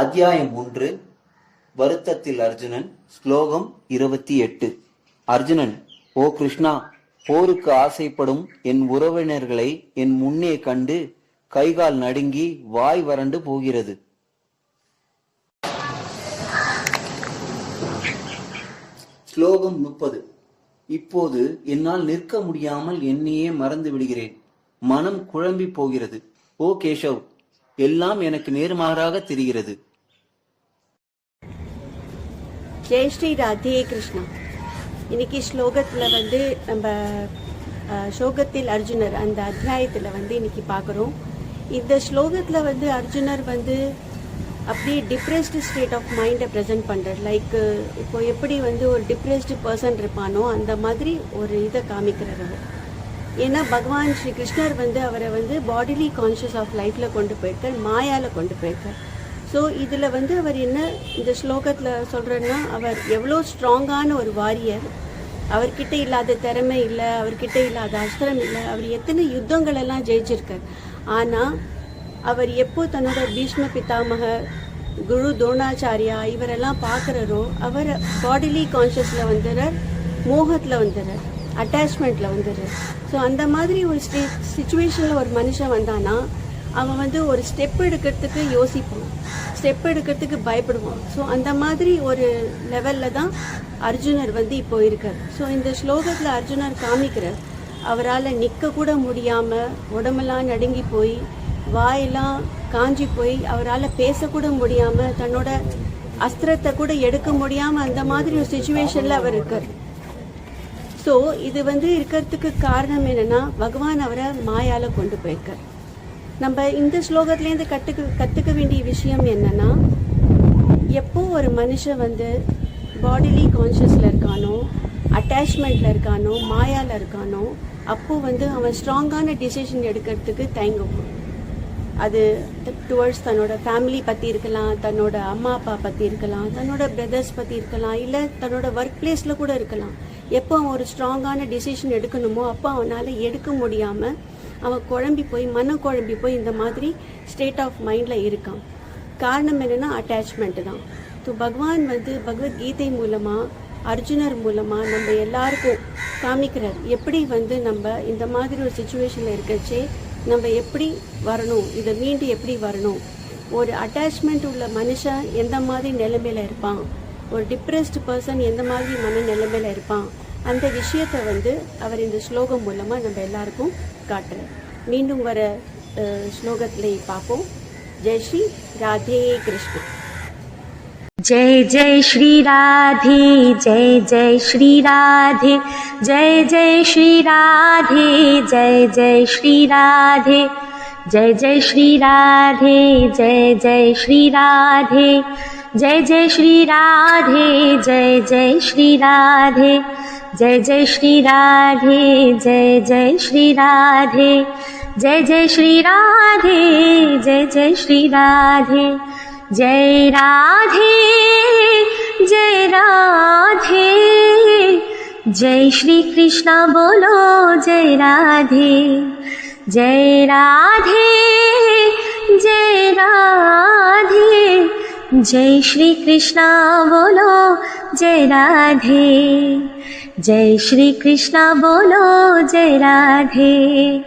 அத்தியாயம் ஒன்று வருத்தத்தில் அர்ஜுனன் ஸ்லோகம் இருபத்தி எட்டு. அர்ஜுனன் ஓ கிருஷ்ணா போருக்கு ஆசைப்படும் என் உறவினர்களை என் முன்னே கண்டு கைகால் நடுங்கி வாய் வறண்டு போகிறது. ஸ்லோகம் முப்பது. இப்போது என்னால் நிற்க முடியாமல் என்னையே மறந்து விடுகிறேன். மனம் குழம்பி போகிறது. ஓ கேஷவ் எல்லாம் எனக்கு நேர்மாறாக தெரிகிறது. ஜெய் ஸ்ரீ ராதே கிருஷ்ணா. இன்னைக்கு ஸ்லோகத்தில் வந்து நம்ம ஸ்லோகத்தில் அர்ஜுனர் அந்த அத்தியாயத்தில் வந்து இன்னைக்கு பார்க்குறோம். இந்த ஸ்லோகத்தில் வந்து அர்ஜுனர் வந்து அப்படியே டிப்ரெஸ்டு ஸ்டேட் ஆஃப் மைண்டை ப்ரெசென்ட் பண்ணுறார் லைக் இப்போ எப்படி வந்து ஒரு டிப்ரெஸ்டு பர்சன் இருப்பானோ அந்த மாதிரி ஒரு இதை காமிக்கிறார் அவர். ஏன்னா பகவான் ஸ்ரீ கிருஷ்ணர் வந்து அவரை வந்து பாடிலி கான்ஷியஸ் ஆஃப் லைஃப்பில் கொண்டு போயிருக்கார் மாயாவில் கொண்டு போயிருக்கார். ஸோ இதில் வந்து அவர் என்ன இந்த ஸ்லோகத்தில் சொல்கிறேன்னா அவர் எவ்வளோ ஸ்ட்ராங்கான ஒரு வாரியர். அவர்கிட்ட இல்லாத திறமை இல்லை அவர்கிட்ட இல்லாத அஸ்திரம் இல்லை அவர் எத்தனை யுத்தங்கள் எல்லாம் ஜெயிச்சிருக்கார். ஆனால் அவர் எப்போ தன்னோட பீஷ்ம பிதாமக குரு துரோணாச்சாரியா இவரெல்லாம் பார்க்குறாரோ அவர் பாடிலி கான்ஷியஸில் வந்துடுறார் மோகத்தில் வந்துடுறார். அட்டாச்மெண்ட்டில் வந்துடுது ஸோ அந்த மாதிரி ஒரு ஸ்டே சுச்சுவேஷனில் ஒரு மனுஷன் வந்தானா அவன் வந்து ஒரு ஸ்டெப் எடுக்கிறதுக்கு யோசிப்பான். ஸ்டெப் எடுக்கிறதுக்கு பயப்படுவான். ஸோ அந்த மாதிரி ஒரு லெவலில் தான் அர்ஜுனர் வந்து இப்போ இருக்கார். ஸோ இந்த ஸ்லோகத்தில் அர்ஜுனர் காமிக்கிறார் அவரால் நிற்கக்கூட முடியாமல் உடம்பெல்லாம் நடுங்கி போய் வாயெல்லாம் காஞ்சி போய் அவரால் பேசக்கூட முடியாமல் தன்னோட அஸ்திரத்தை கூட எடுக்க முடியாமல் அந்த மாதிரி ஒரு சுச்சுவேஷனில் அவர் இருக்கார். ஸோ இது வந்து இருக்கிறதுக்கு காரணம் என்னென்னா பகவான் அவரை மாயால் கொண்டு போயிருக்கார். நம்ம இந்த ஸ்லோகத்துலேருந்து கற்றுக்க கற்றுக்க வேண்டிய விஷயம் என்னென்னா எப்போ ஒரு மனுஷன் வந்து பாடிலி கான்ஷியஸில் இருக்கானோ அட்டாச்மெண்ட்டில் இருக்கானோ மாயாவில் இருக்கானோ அப்போது வந்து அவன் ஸ்ட்ராங்கான டிசிஷன் எடுக்கிறதுக்கு தயங்குவான் அது டுவர்ட்ஸ் தன்னோட ஃபேமிலி பற்றி இருக்கலாம் தன்னோட அம்மா அப்பா பற்றி இருக்கலாம் தன்னோட பிரதர்ஸ் பற்றி இருக்கலாம் இல்லை தன்னோட ஒர்க் பிளேஸில் கூட இருக்கலாம். எப்போ அவன் ஒரு ஸ்ட்ராங்கான டிசிஷன் எடுக்கணுமோ அப்போ அவனால் எடுக்க முடியாமல் அவன் குழம்பி போய் மனம் குழம்பி போய் இந்த மாதிரி ஸ்டேட் ஆஃப் மைண்டில் இருக்கான். காரணம் என்னென்னா அட்டாச்மெண்ட்டு தான். ஸோ பகவான் வந்து பகவத்கீதை மூலமாக அர்ஜுனர் மூலமாக நம்ம எல்லாருக்கும் காமிக்கிறார். எப்படி வந்து நம்ம இந்த மாதிரி ஒரு சுச்சுவேஷனில் இருக்கச்சே நம்ம எப்படி வரணும்? இதை மீண்டு எப்படி வரணும்? ஒரு அட்டாச்மெண்ட் உள்ள மனுஷன் எந்த மாதிரி நிலைமையில் இருப்பான்? ஒரு டிப்ரெஸ்டு பர்சன் எந்த மாதிரி மன நிலைமையில் இருப்பான்? அந்த விஷயத்தை வந்து அவர் இந்த ஸ்லோகம் மூலமாக நம்ம எல்லாருக்கும் காட்டுறார். மீண்டும் வர ஸ்லோகத்திலே பார்ப்போம். ஜெய் ஸ்ரீ ராதே கிருஷ்ணா. जय जय श्री राधे जय जय श्री राधे जय जय श्री राधे जय जय श्री राधे जय जय श्री राधे जय जय श्री राधे जय जय श्री राधे जय जय श्री राधे जय जय श्री राधे जय जय श्री राधे जय जय श्री राधे जय जय श्री राधे জয় রাধে জয় রাধে। জয় শ্রী কৃষ্ণ বলো, জয় রাধে। জয় রাধে জয় রাধে। জয় শ্রী কৃষ্ণ বলো, জয় রাধে। জয় শ্রী কৃষ্ণ বলো, জয় রাধে।